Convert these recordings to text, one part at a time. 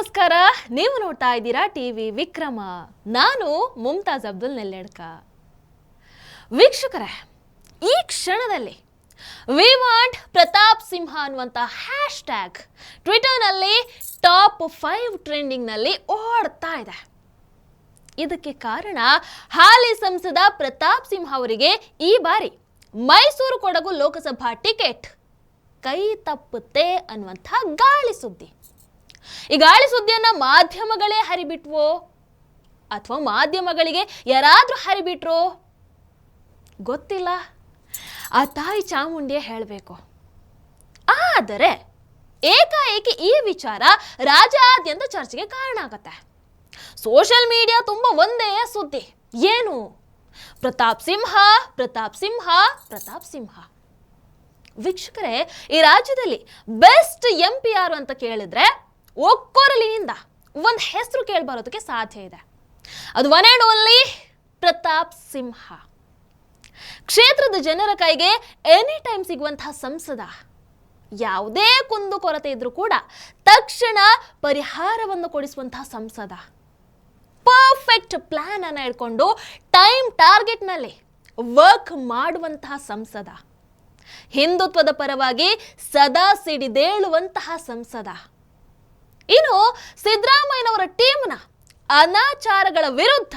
ನಮಸ್ಕಾರ, ನೀವು ನೋಡ್ತಾ ಇದ್ದೀರಾ ಟಿವಿ ವಿಕ್ರಮ. ನಾನು ಮುಮ್ತಾಜ್ ಅಬ್ದುಲ್ ನೆಲ್ಲೆಡ್ಕ. ವೀಕ್ಷಕರೇ, ಈ ಕ್ಷಣದಲ್ಲಿ ವಿ ವಾಂಟ್ ಪ್ರತಾಪ್ ಸಿಂಹ ಅನ್ನುವಂಥ ಹ್ಯಾಶ್ ಟ್ಯಾಗ್ ಟ್ವಿಟರ್ನಲ್ಲಿ ಟಾಪ್ ಫೈವ್ ಟ್ರೆಂಡಿಂಗ್ನಲ್ಲಿ ಓಡ್ತಾ ಇದೆ. ಇದಕ್ಕೆ ಕಾರಣ ಹಾಲಿ ಸಂಸದ ಪ್ರತಾಪ್ ಸಿಂಹ ಅವರಿಗೆ ಈ ಬಾರಿ ಮೈಸೂರು ಕೊಡಗು ಲೋಕಸಭಾ ಟಿಕೆಟ್ ಕೈ ತಪ್ಪುತ್ತೆ ಅನ್ನುವಂಥ ಗಾಳಿ ಸುದ್ದಿ. ಈ ಗಾಳಿ ಸುದ್ದಿಯನ್ನ ಮಾಧ್ಯಮಗಳೇ ಹರಿಬಿಟ್ವೋ? ಅಥವಾ ಮಾಧ್ಯಮಗಳಿಗೆ ಯಾರಾದ್ರೂ ಹರಿಬಿಟ್ರೋ? ಗೊತ್ತಿಲ್ಲ. ಆ ತಾಯಿ ಚಾಮುಂಡಿಯೇ ಹೇಳಬೇಕು. ಆದರೆ ಏಕಾಏಕಿ ಈ ವಿಚಾರ ರಾಜ್ಯಾದ್ಯಂತ ಚರ್ಚೆಗೆ ಕಾರಣ ಆಗತ್ತೆ. ಸೋಷಿಯಲ್ ಮೀಡಿಯಾ ತುಂಬ ಒಂದೇ ಸುದ್ದಿ. ಏನು? ಪ್ರತಾಪ್ ಸಿಂಹ ಪ್ರತಾಪ್ ಸಿಂಹ ಪ್ರತಾಪ್ ಸಿಂಹ. ವೀಕ್ಷಕರೇ, ಈ ರಾಜ್ಯದಲ್ಲಿ ಬೆಸ್ಟ್ ಎಂ ಪಿ ಯಾರು ಅಂತ ಕೇಳಿದ್ರೆ ಒಕ್ಕೊರಲಿನಿಂದ ಒಂದು ಹೆಸರು ಕೇಳಿಬರೋದಕ್ಕೆ ಸಾಧ್ಯ ಇದೆ. ಅದು one and only Pratap Simha. ಕ್ಷೇತ್ರದ ಜನರ ಕೈಗೆ ಎನಿ ಟೈಮ್ ಸಿಗುವಂತಹ ಸಂಸದ ಯಾವುದೇ ಕುಂದು ಕೊರತೆ ಇದ್ರೂ ಕೂಡ ತಕ್ಷಣ ಪರಿಹಾರವನ್ನು ಕೊಡಿಸುವಂತಹ ಸಂಸದ. ಪರ್ಫೆಕ್ಟ್ ಪ್ಲಾನ್ ಅನ್ನು ಇಟ್ಕೊಂಡು ಟೈಮ್ ಟಾರ್ಗೆಟ್ನಲ್ಲಿ ವರ್ಕ್ ಮಾಡುವಂತಹ ಸಂಸದ. ಹಿಂದುತ್ವದ ಪರವಾಗಿ ಸದಾ ಸಿಡಿದೇಳುವಂತಹ ಸಂಸದ. ಇನ್ನು ಸಿದ್ದರಾಮಯ್ಯನವರ ಟೀಮ್ನ ಅನಾಚಾರಗಳ ವಿರುದ್ಧ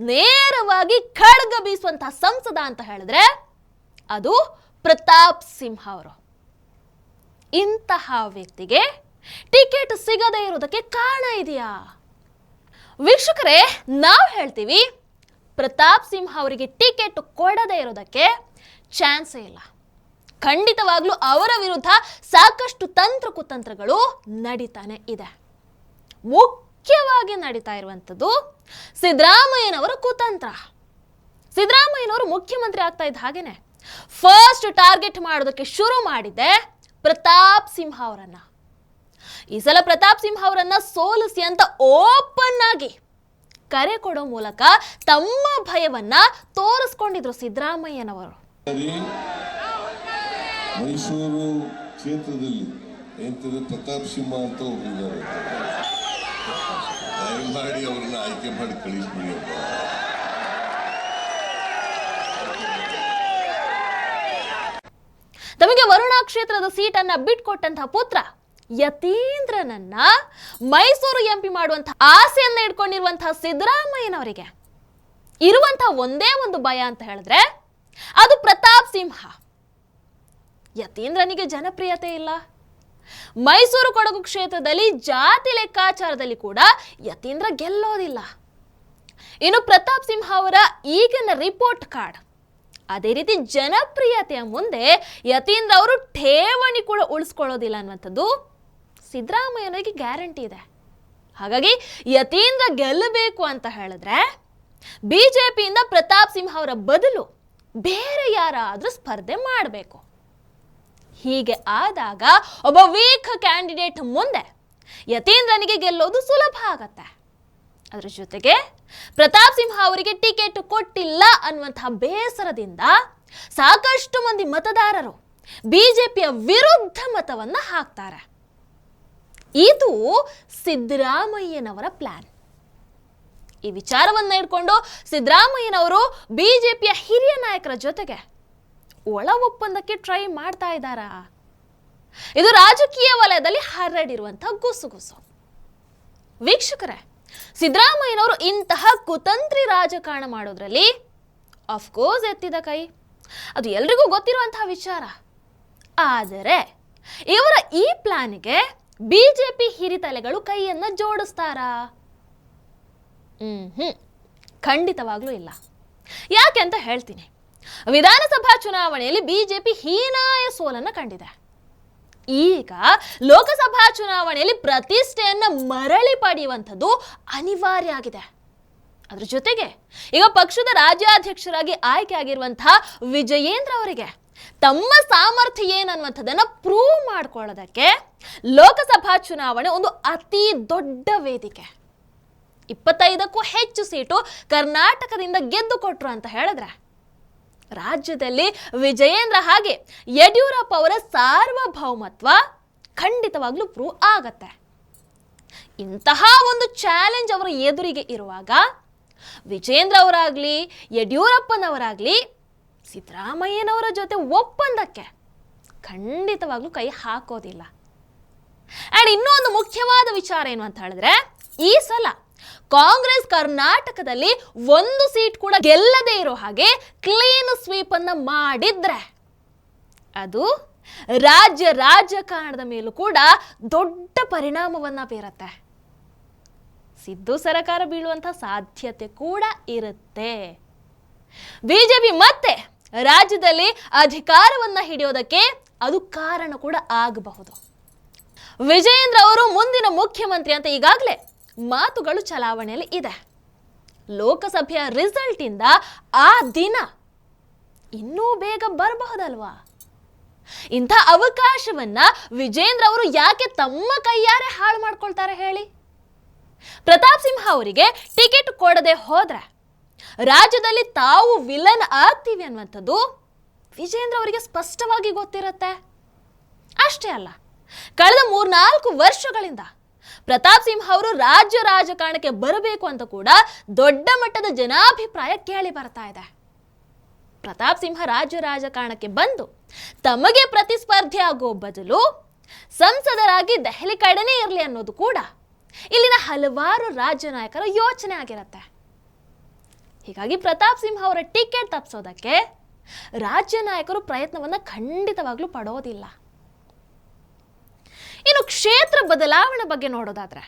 ನೇರವಾಗಿ ಖಡ್ಗ ಬೀಸುವಂತಹ ಸಂಸದ ಅಂತ ಹೇಳಿದ್ರೆ ಅದು ಪ್ರತಾಪ್ ಸಿಂಹ ಅವರು. ಇಂತಹ ವ್ಯಕ್ತಿಗೆ ಟಿಕೆಟ್ ಸಿಗದೇ ಇರೋದಕ್ಕೆ ಕಾರಣ ಇದೆಯಾ? ವೀಕ್ಷಕರೇ, ನಾವು ಹೇಳ್ತೀವಿ ಪ್ರತಾಪ್ ಸಿಂಹ ಅವರಿಗೆ ಟಿಕೆಟ್ ಕೊಡದೇ ಇರೋದಕ್ಕೆ ಚಾನ್ಸೇ ಇಲ್ಲ. ಖಂಡಿತವಾಗ್ಲೂ ಅವರ ವಿರುದ್ಧ ಸಾಕಷ್ಟು ತಂತ್ರ ಕುತಂತ್ರಗಳು ನಡೀತಾನೆ ಇದೆ. ಮುಖ್ಯವಾಗಿ ನಡೀತಾ ಇರುವಂಥದ್ದು ಸಿದ್ದರಾಮಯ್ಯನವರ ಕುತಂತ್ರ. ಸಿದ್ದರಾಮಯ್ಯನವರು ಮುಖ್ಯಮಂತ್ರಿ ಆಗ್ತಾ ಇದ್ದ ಹಾಗೇನೆ. ಫಸ್ಟ್ ಟಾರ್ಗೆಟ್ ಮಾಡೋದಕ್ಕೆ ಶುರು ಮಾಡಿದ್ದೆ ಪ್ರತಾಪ್ ಸಿಂಹ ಅವರನ್ನ. ಈ ಸಲ ಪ್ರತಾಪ್ ಸಿಂಹ ಅವರನ್ನ ಸೋಲಿಸಿ ಅಂತ ಓಪನ್ ಆಗಿ ಕರೆ ಕೊಡೋ ಮೂಲಕ ತಮ್ಮ ಭಯವನ್ನ ತೋರಿಸ್ಕೊಂಡಿದ್ರು ಸಿದ್ದರಾಮಯ್ಯನವರು. ಮೈಸೂರು ಕ್ಷೇತ್ರದಲ್ಲಿ ಎಂತದ್ದು ಪ್ರತಾಪ್ ಸಿಂಹ ಅಂತ ಒಬ್ಬರಿದ್ದಾರೆ ದಯಮಾಡಿ ಅವ್ರನ್ನ ಆಯ್ಕೆ ಮಾಡಿ ಕಳಿಸ್ಬಿಡಿ. ತಮಗೆ ವರುಣಾ ಕ್ಷೇತ್ರದ ಸೀಟನ್ನ ಬಿಟ್ಕೊಟ್ಟಂತಹ ಪುತ್ರ ಯತೀಂದ್ರನನ್ನ ಮೈಸೂರು ಎಂಪಿ ಮಾಡುವಂತಹ ಆಸೆಯನ್ನ ಇಟ್ಕೊಂಡಿರುವಂತಹ ಸಿದ್ದರಾಮಯ್ಯನವರಿಗೆ ಇರುವಂತಹ ಒಂದೇ ಒಂದು ಭಯ ಅಂತ ಹೇಳಿದ್ರೆ ಅದು ಪ್ರತಾಪ್ ಸಿಂಹ ಯತೀಂದ್ರನಿಗೆ ಜನಪ್ರಿಯತೆ ಇಲ್ಲ. ಮೈಸೂರು ಕೊಡಗು ಕ್ಷೇತ್ರದಲ್ಲಿ ಜಾತಿ ಲೆಕ್ಕಾಚಾರದಲ್ಲಿ ಕೂಡ ಯತೀಂದ್ರ ಗೆಲ್ಲೋದಿಲ್ಲ. ಇನ್ನು ಪ್ರತಾಪ್ ಸಿಂಹ ಅವರ ಈಗಿನ ರಿಪೋರ್ಟ್ ಕಾರ್ಡ್ ಅದೇ ರೀತಿ ಜನಪ್ರಿಯತೆಯ ಮುಂದೆ ಯತೀಂದ್ರ ಅವರು ಠೇವಣಿ ಕೂಡ ಉಳಿಸ್ಕೊಳ್ಳೋದಿಲ್ಲ ಅನ್ನುವಂಥದ್ದು ಸಿದ್ದರಾಮಯ್ಯನಿಗೆ ಗ್ಯಾರಂಟಿ ಇದೆ. ಹಾಗಾಗಿ ಯತೀಂದ್ರ ಗೆಲ್ಲಬೇಕು ಅಂತ ಹೇಳಿದ್ರೆ ಬಿಜೆಪಿಯಿಂದ ಪ್ರತಾಪ್ ಸಿಂಹ ಅವರ ಬದಲು ಬೇರೆ ಯಾರಾದರೂ ಸ್ಪರ್ಧೆ ಮಾಡಬೇಕು. ಹೀಗೆ ಆದಾಗ ಒಬ್ಬ ವೀಕ್ ಕ್ಯಾಂಡಿಡೇಟ್ ಮುಂದೆ ಯತೀಂದ್ರನಿಗೆ ಗೆಲ್ಲೋದು ಸುಲಭ ಆಗತ್ತೆ. ಅದರ ಜೊತೆಗೆ ಪ್ರತಾಪ್ ಸಿಂಹ ಅವರಿಗೆ ಟಿಕೆಟ್ ಕೊಟ್ಟಿಲ್ಲ ಅನ್ನುವಂತಹ ಬೇಸರದಿಂದ ಸಾಕಷ್ಟು ಮಂದಿ ಮತದಾರರು ಬಿಜೆಪಿಯ ವಿರುದ್ಧ ಮತವನ್ನ ಹಾಕ್ತಾರೆ. ಇದು ಸಿದ್ದರಾಮಯ್ಯನವರ ಪ್ಲಾನ್ ಈ ವಿಚಾರವನ್ನ ಇಟ್ಕೊಂಡು ಸಿದ್ದರಾಮಯ್ಯನವರು ಬಿಜೆಪಿಯ ಹಿರಿಯ ನಾಯಕರ ಜೊತೆಗೆ ಒಳ ಒಪ್ಪಂದಕ್ಕೆ ಟ್ರೈ ಮಾಡ್ತಾ ಇದ್ದಾರಾ? ಇದು ರಾಜಕೀಯ ವಲಯದಲ್ಲಿ ಹರಡಿರುವಂತಹ ಗುಸುಗುಸು. ವೀಕ್ಷಕರೇ, ಸಿದ್ದರಾಮಯ್ಯನವರು ಇಂತಹ ಕುತಂತ್ರಿ ರಾಜಕಾರಣ ಮಾಡೋದ್ರಲ್ಲಿ ಅಫ್ಕೋರ್ಸ್ ಎತ್ತಿದ ಕೈ. ಅದು ಎಲ್ರಿಗೂ ಗೊತ್ತಿರುವಂತಹ ವಿಚಾರ. ಆದರೆ, ಇವರ ಈ ಪ್ಲಾನ್ಗೆ ಬಿಜೆಪಿ ಹಿರಿತಲೆಗಳು ಕೈಯನ್ನ ಜೋಡಿಸ್ತಾರಾ? ಹ್ಮ್. ಖಂಡಿತವಾಗ್ಲೂ ಇಲ್ಲ. ಯಾಕೆ ಅಂತ ಹೇಳ್ತೀನಿ. ವಿಧಾನಸಭಾ ಚುನಾವಣೆಯಲ್ಲಿ ಬಿಜೆಪಿ ಹೀನಾಯ ಸೋಲನ್ನು ಕಂಡಿದೆ. ಈಗ ಲೋಕಸಭಾ ಚುನಾವಣೆಯಲ್ಲಿ ಪ್ರತಿಷ್ಠೆಯನ್ನ ಮರಳಿ ಪಡೆಯುವಂಥದ್ದು ಅನಿವಾರ್ಯ ಆಗಿದೆ. ಅದ್ರ ಜೊತೆಗೆ ಈಗ ಪಕ್ಷದ ರಾಜ್ಯಾಧ್ಯಕ್ಷರಾಗಿ ಆಯ್ಕೆ ಆಗಿರುವಂತಹ ವಿಜಯೇಂದ್ರ ಅವರಿಗೆ ತಮ್ಮ ಸಾಮರ್ಥ್ಯ ಏನನ್ನುವಂಥದ್ದನ್ನ ಪ್ರೂವ್ ಮಾಡ್ಕೊಳ್ಳೋದಕ್ಕೆ ಲೋಕಸಭಾ ಚುನಾವಣೆ ಒಂದು ಅತಿ ದೊಡ್ಡ ವೇದಿಕೆ. ಇಪ್ಪತ್ತೈದಕ್ಕೂ ಹೆಚ್ಚು ಸೀಟು ಕರ್ನಾಟಕದಿಂದ ಗೆದ್ದು ಕೊಟ್ರು ಅಂತ ಹೇಳಿದ್ರೆ ರಾಜ್ಯದಲ್ಲಿ ವಿಜಯೇಂದ್ರ ಹಾಗೆ ಯಡಿಯೂರಪ್ಪ ಅವರ ಸಾರ್ವಭೌಮತ್ವ ಖಂಡಿತವಾಗ್ಲೂ ಪ್ರೂವ್ ಆಗತ್ತೆ. ಇಂತಹ ಒಂದು ಚಾಲೆಂಜ್ ಅವರ ಎದುರಿಗೆ ಇರುವಾಗ ವಿಜಯೇಂದ್ರ ಅವರಾಗ್ಲಿ, ಯಡಿಯೂರಪ್ಪನವರಾಗ್ಲಿ, ಸಿದ್ದರಾಮಯ್ಯನವರ ಜೊತೆ ಒಪ್ಪಂದಕ್ಕೆ ಖಂಡಿತವಾಗ್ಲೂ ಕೈ ಹಾಕೋದಿಲ್ಲ. ಅಂಡ್ ಇನ್ನೂ ಒಂದು ಮುಖ್ಯವಾದ ವಿಚಾರ ಏನು ಅಂತ ಹೇಳಿದ್ರೆ, ಈ ಸಲ ಕಾಂಗ್ರೆಸ್ ಕರ್ನಾಟಕದಲ್ಲಿ ಒಂದು ಸೀಟ್ ಕೂಡ ಗೆಲ್ಲದೆ ಇರೋ ಹಾಗೆ ಕ್ಲೀನ್ ಸ್ವೀಪ್ ಅನ್ನ ಮಾಡಿದ್ರೆ ಅದು ರಾಜ್ಯ ರಾಜಕಾರಣದ ಮೇಲೂ ಕೂಡ ದೊಡ್ಡ ಪರಿಣಾಮವನ್ನ ಬೀರತ್ತೆ. ಸಿದ್ದು ಸರಕಾರ ಬೀಳುವಂತಹ ಸಾಧ್ಯತೆ ಕೂಡ ಇರುತ್ತೆ. ಬಿಜೆಪಿ ಮತ್ತೆ ರಾಜ್ಯದಲ್ಲಿ ಅಧಿಕಾರವನ್ನ ಹಿಡಿಯೋದಕ್ಕೆ ಅದು ಕಾರಣ ಕೂಡ ಆಗಬಹುದು. ವಿಜಯೇಂದ್ರ ಅವರು ಮುಂದಿನ ಮುಖ್ಯಮಂತ್ರಿ ಅಂತ ಈಗಾಗಲೇ ಮಾತುಗಳು ಚಲಾವಣೆಯಲ್ಲಿ ಇದೆ. ಲೋಕಸಭೆಯ ರಿಸಲ್ಟ್ ಇಂದ ಆ ದಿನ ಇನ್ನೂ ಬೇಗ ಬರಬಹುದಲ್ವಾ? ಇಂಥ ಅವಕಾಶವನ್ನ ವಿಜೇಂದ್ರ ಅವರು ಯಾಕೆ ತಮ್ಮ ಕೈಯಾರೆ ಹಾಳು ಮಾಡ್ಕೊಳ್ತಾರೆ ಹೇಳಿ? ಪ್ರತಾಪ್ ಸಿಂಹ ಅವರಿಗೆ ಟಿಕೆಟ್ ಕೊಡದೆ ಹೋದ್ರೆ ರಾಜ್ಯದಲ್ಲಿ ತಾವು ವಿಲನ್ ಆಗ್ತೀವಿ ಅನ್ನುವಂಥದ್ದು ವಿಜೇಂದ್ರ ಅವರಿಗೆ ಸ್ಪಷ್ಟವಾಗಿ ಗೊತ್ತಿರುತ್ತೆ. ಅಷ್ಟೇ ಅಲ್ಲ, ಕಳೆದ ಮೂರ್ನಾಲ್ಕು ವರ್ಷಗಳಿಂದ ಪ್ರತಾಪ್ ಸಿಂಹ ಅವರು ರಾಜ್ಯ ರಾಜಕಾರಣಕ್ಕೆ ಬರಬೇಕು ಅಂತ ಕೂಡ ದೊಡ್ಡ ಮಟ್ಟದ ಜನಾಭಿಪ್ರಾಯ ಕೇಳಿ ಬರ್ತಾ ಇದೆ. ಪ್ರತಾಪ್ ಸಿಂಹ ರಾಜ್ಯ ರಾಜಕಾರಣಕ್ಕೆ ಬಂದು ತಮಗೆ ಪ್ರತಿಸ್ಪರ್ಧಿ ಆಗೋ ಬದಲು ಸಂಸದರಾಗಿ ದೆಹಲಿ ಕಡೆನೇ ಇರಲಿ ಅನ್ನೋದು ಕೂಡ ಇಲ್ಲಿನ ಹಲವಾರು ರಾಜ್ಯ ನಾಯಕರ ಯೋಚನೆ ಆಗಿರುತ್ತೆ. ಹೀಗಾಗಿ ಪ್ರತಾಪ್ ಸಿಂಹ ಅವರ ಟಿಕೆಟ್ ತಪ್ಪಿಸೋದಕ್ಕೆ ರಾಜ್ಯ ನಾಯಕರು ಪ್ರಯತ್ನವನ್ನು ಖಂಡಿತವಾಗ್ಲೂ ಪಡೋದಿಲ್ಲ. ಇನ್ನು ಕ್ಷೇತ್ರ ಬದಲಾವಣೆ ಬಗ್ಗೆ ನೋಡೋದಾದ್ರೆ.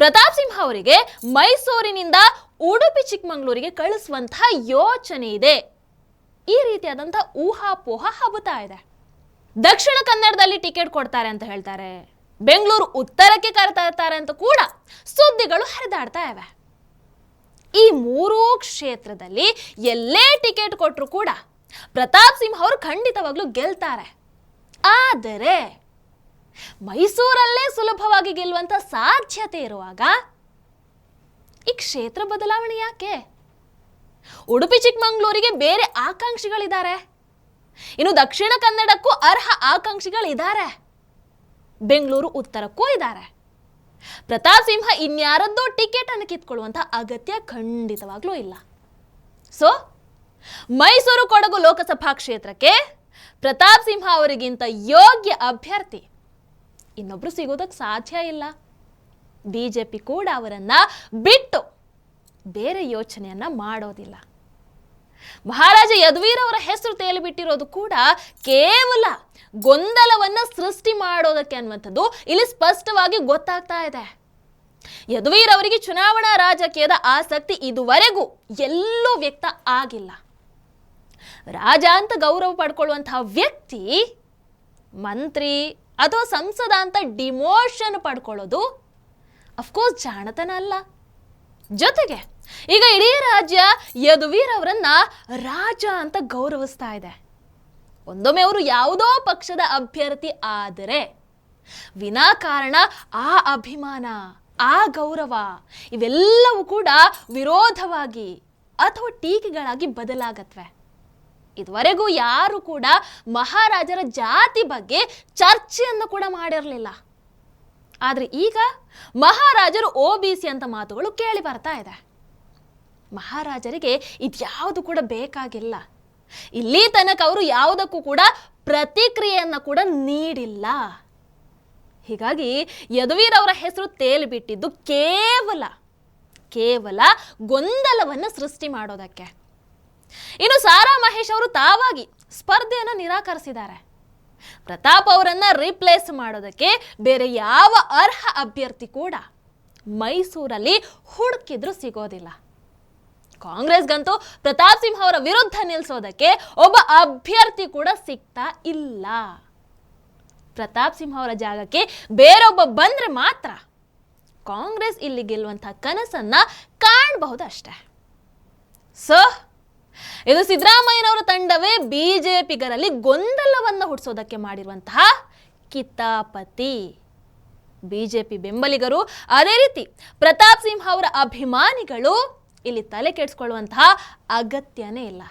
ಪ್ರತಾಪ್ ಸಿಂಹ ಅವರಿಗೆ ಮೈಸೂರಿನಿಂದ ಉಡುಪಿ ಚಿಕ್ಕಮಂಗ್ಳೂರಿಗೆ ಕಳಿಸುವಂತಹ ಯೋಚನೆ ಇದೆ. ಈ ರೀತಿಯಾದಂತಹ ಊಹಾಪೋಹ ಹಬ್ಬುತ್ತಾ ಇದೆ. ದಕ್ಷಿಣ ಕನ್ನಡದಲ್ಲಿ ಟಿಕೆಟ್ ಕೊಡ್ತಾರೆ ಅಂತ ಹೇಳ್ತಾರೆ. ಬೆಂಗಳೂರು ಉತ್ತರಕ್ಕೆ ಕರೆತಾ ಅಂತ ಕೂಡ ಸುದ್ದಿಗಳು ಹರಿದಾಡ್ತಾ ಇವೆ. ಈ ಮೂರೂ ಕ್ಷೇತ್ರದಲ್ಲಿ ಎಲ್ಲೇ ಟಿಕೆಟ್ ಕೊಟ್ಟರು ಕೂಡ ಪ್ರತಾಪ್ ಸಿಂಹ ಅವರು ಖಂಡಿತವಾಗ್ಲೂ ಗೆಲ್ತಾರೆ. ಆದರೆ ಮೈಸೂರಲ್ಲೇ ಸುಲಭವಾಗಿ ಗೆಲ್ಲುವಂತ ಸಾಧ್ಯತೆ ಇರುವಾಗ ಈ ಕ್ಷೇತ್ರ ಬದಲಾವಣೆ ಯಾಕೆ? ಉಡುಪಿ, ಚಿಕ್ಕಮಂಗ್ಳೂರಿಗೆ ಬೇರೆ ಆಕಾಂಕ್ಷಿಗಳಿದ್ದಾರೆ. ಇನ್ನು ದಕ್ಷಿಣ ಕನ್ನಡಕ್ಕೂ ಅರ್ಹ ಆಕಾಂಕ್ಷಿಗಳಿದ್ದಾರೆ. ಬೆಂಗಳೂರು ಉತ್ತರಕ್ಕೂ ಇದ್ದಾರೆ. ಪ್ರತಾಪ್ ಸಿಂಹ ಇನ್ಯಾರದ್ದೋ ಟಿಕೆಟ್ ಅನ್ನು ಕಿತ್ಕೊಳ್ಳುವಂತ ಅಗತ್ಯ ಖಂಡಿತವಾಗ್ಲೂ ಇಲ್ಲ. ಸೊ ಮೈಸೂರು ಕೊಡಗು ಲೋಕಸಭಾ ಕ್ಷೇತ್ರಕ್ಕೆ ಪ್ರತಾಪ್ ಸಿಂಹ ಅವರಿಗಿಂತ ಯೋಗ್ಯ ಅಭ್ಯರ್ಥಿ ಇನ್ನೊಬ್ರು ಸಿಗೋದಕ್ಕೆ ಸಾಧ್ಯ ಇಲ್ಲ. ಬಿಜೆಪಿ ಕೂಡ ಅವರನ್ನ ಬಿಟ್ಟು ಬೇರೆ ಯೋಚನೆಯನ್ನ ಮಾಡೋದಿಲ್ಲ. ಮಹಾರಾಜ ಯದುವೀರ್ ಅವರ ಹೆಸರು ತೇಲಿಬಿಟ್ಟಿರೋದು ಕೂಡ ಕೇವಲ ಗೊಂದಲವನ್ನ ಸೃಷ್ಟಿ ಮಾಡೋದಕ್ಕೆ ಅನ್ನುವಂಥದ್ದು ಇಲ್ಲಿ ಸ್ಪಷ್ಟವಾಗಿ ಗೊತ್ತಾಗ್ತಾ ಇದೆ. ಯದುವೀರ್ ಅವರಿಗೆ ಚುನಾವಣಾ ರಾಜಕೀಯದ ಆಸಕ್ತಿ ಇದುವರೆಗೂ ಎಲ್ಲೂ ವ್ಯಕ್ತ ಆಗಿಲ್ಲ. ರಾಜ ಅಂತ ಗೌರವ ಪಡ್ಕೊಳ್ಳುವಂತಹ ವ್ಯಕ್ತಿ ಮಂತ್ರಿ ಅಥವಾ ಸಂಸದ ಅಂತ ಡಿಮೋಷನ್ ಪಡ್ಕೊಳ್ಳೋದು ಅಫ್ಕೋರ್ಸ್ ಜಾಣತನ ಅಲ್ಲ. ಜೊತೆಗೆ, ಈಗ ಇಡೀ ರಾಜ್ಯ ಯದುವೀರ್ ಅವರನ್ನ ರಾಜ ಅಂತ ಗೌರವಿಸ್ತಾ ಇದೆ. ಒಂದೊಮ್ಮೆ ಅವರು ಯಾವುದೋ ಪಕ್ಷದ ಅಭ್ಯರ್ಥಿ ಆದರೆ ವಿನಾಕಾರಣ ಆ ಅಭಿಮಾನ, ಆ ಗೌರವ ಇವೆಲ್ಲವೂ ಕೂಡ ವಿರೋಧವಾಗಿ ಅಥವಾ ಟೀಕೆಗಳಾಗಿ ಬದಲಾಗತ್ವೆ. ಇದುವರೆಗೂ ಯಾರು ಕೂಡ ಮಹಾರಾಜರ ಜಾತಿ ಬಗ್ಗೆ ಚರ್ಚೆಯನ್ನು ಕೂಡ ಮಾಡಿರಲಿಲ್ಲ. ಆದರೆ ಈಗ ಮಹಾರಾಜರು ಒ ಬಿ ಸಿ ಅಂತ ಮಾತುಗಳು ಕೇಳಿ ಬರ್ತಾ ಇದೆ. ಮಹಾರಾಜರಿಗೆ ಇದ್ಯಾವುದು ಕೂಡ ಬೇಕಾಗಿಲ್ಲ. ಇಲ್ಲಿ ತನಕ ಅವರು ಯಾವುದಕ್ಕೂ ಕೂಡ ಪ್ರತಿಕ್ರಿಯೆಯನ್ನು ಕೂಡ ನೀಡಿಲ್ಲ. ಹೀಗಾಗಿ ಯದುವೀರ್ ಅವರ ಹೆಸರು ತೇಲಿಬಿಟ್ಟಿದ್ದು ಕೇವಲ ಕೇವಲ ಗೊಂದಲವನ್ನು ಸೃಷ್ಟಿ ಮಾಡೋದಕ್ಕೆ. ಇನ್ನು ಸಾರಾ ಮಹೇಶ್ ಅವರು ತಾವಾಗಿ ಸ್ಪರ್ಧೆಯನ್ನು ನಿರಾಕರಿಸಿದ್ದಾರೆ. ಪ್ರತಾಪ್ ಅವರನ್ನ ರಿಪ್ಲೇಸ್ ಮಾಡೋದಕ್ಕೆ ಬೇರೆ ಯಾವ ಅರ್ಹ ಅಭ್ಯರ್ಥಿ ಕೂಡ ಮೈಸೂರಲ್ಲಿ ಹುಡುಕಿದ್ರು ಸಿಗೋದಿಲ್ಲ. ಕಾಂಗ್ರೆಸ್ಗಂತೂ ಪ್ರತಾಪ್ ಸಿಂಹ ಅವರ ವಿರುದ್ಧ ನಿಲ್ಲಿಸೋದಕ್ಕೆ ಒಬ್ಬ ಅಭ್ಯರ್ಥಿ ಕೂಡ ಸಿಗ್ತಾ ಇಲ್ಲ. ಪ್ರತಾಪ್ ಸಿಂಹ ಅವರ ಜಾಗಕ್ಕೆ ಬೇರೊಬ್ಬ ಬಂದ್ರೆ ಮಾತ್ರ ಕಾಂಗ್ರೆಸ್ ಇಲ್ಲಿ ಗೆಲ್ಲುವಂತಹ ಕನಸನ್ನ ಕಾಣಬಹುದು ಅಷ್ಟೇ. ಸೊ ಇದು ಸಿದ್ದರಾಮಯ್ಯನವರ ತಂಡವೇ ಬಿಜೆಪಿಗರಲ್ಲಿ ಗೊಂದಲವನ್ನು ಹುಟ್ಟಿಸೋದಕ್ಕೆ ಮಾಡಿರುವಂತಹ ಕಿತಾಪತಿ. ಬಿಜೆಪಿ ಬೆಂಬಲಿಗರು ಅದೇ ರೀತಿ ಪ್ರತಾಪ್ ಸಿಂಹ ಅವರ ಅಭಿಮಾನಿಗಳು ಇಲ್ಲಿ ತಲೆ ಕೆಡಿಸ್ಕೊಳ್ಳುವಂತಹ ಅಗತ್ಯನೇ ಇಲ್ಲ.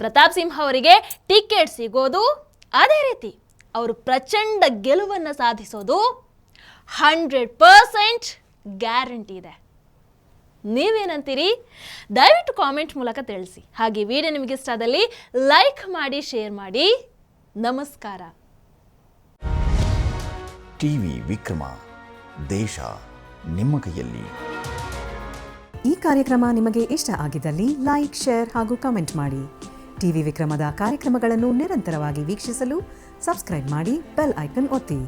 ಪ್ರತಾಪ್ ಸಿಂಹ ಅವರಿಗೆ ಟಿಕೆಟ್ ಸಿಗೋದು, ಅದೇ ರೀತಿ ಅವರು ಪ್ರಚಂಡ ಗೆಲುವನ್ನು ಸಾಧಿಸೋದು ಹಂಡ್ರೆಡ್ ಪರ್ಸೆಂಟ್ ಗ್ಯಾರಂಟಿ ಇದೆ. ನೀವೇನಂತೀರಿ? ದಯವಿಟ್ಟು ಕಾಮೆಂಟ್ ಮೂಲಕ ತಿಳಿಸಿ. ಹಾಗೆ ವಿಡಿಯೋ ನಿಮಗೆ ಇಷ್ಟ ಆದಲ್ಲಿ ಲೈಕ್ ಮಾಡಿ ಶೇರ್ ಮಾಡಿ. ನಮಸ್ಕಾರ. ಟಿವಿ ವಿಕ್ರಮ ದೇಶ ನಿಮ್ಮ ಕೈಯಲ್ಲಿ. ಈ ಕಾರ್ಯಕ್ರಮ ನಿಮಗೆ ಇಷ್ಟ ಆಗಿದ್ದಲ್ಲಿ ಲೈಕ್ ಶೇರ್ ಹಾಗೂ ಕಮೆಂಟ್ ಮಾಡಿ. ಟಿವಿ ವಿಕ್ರಮದ ಕಾರ್ಯಕ್ರಮಗಳನ್ನು ನಿರಂತರವಾಗಿ ವೀಕ್ಷಿಸಲು ಸಬ್ಸ್ಕ್ರೈಬ್ ಮಾಡಿ ಬೆಲ್ ಐಕನ್ ಒತ್ತಿ.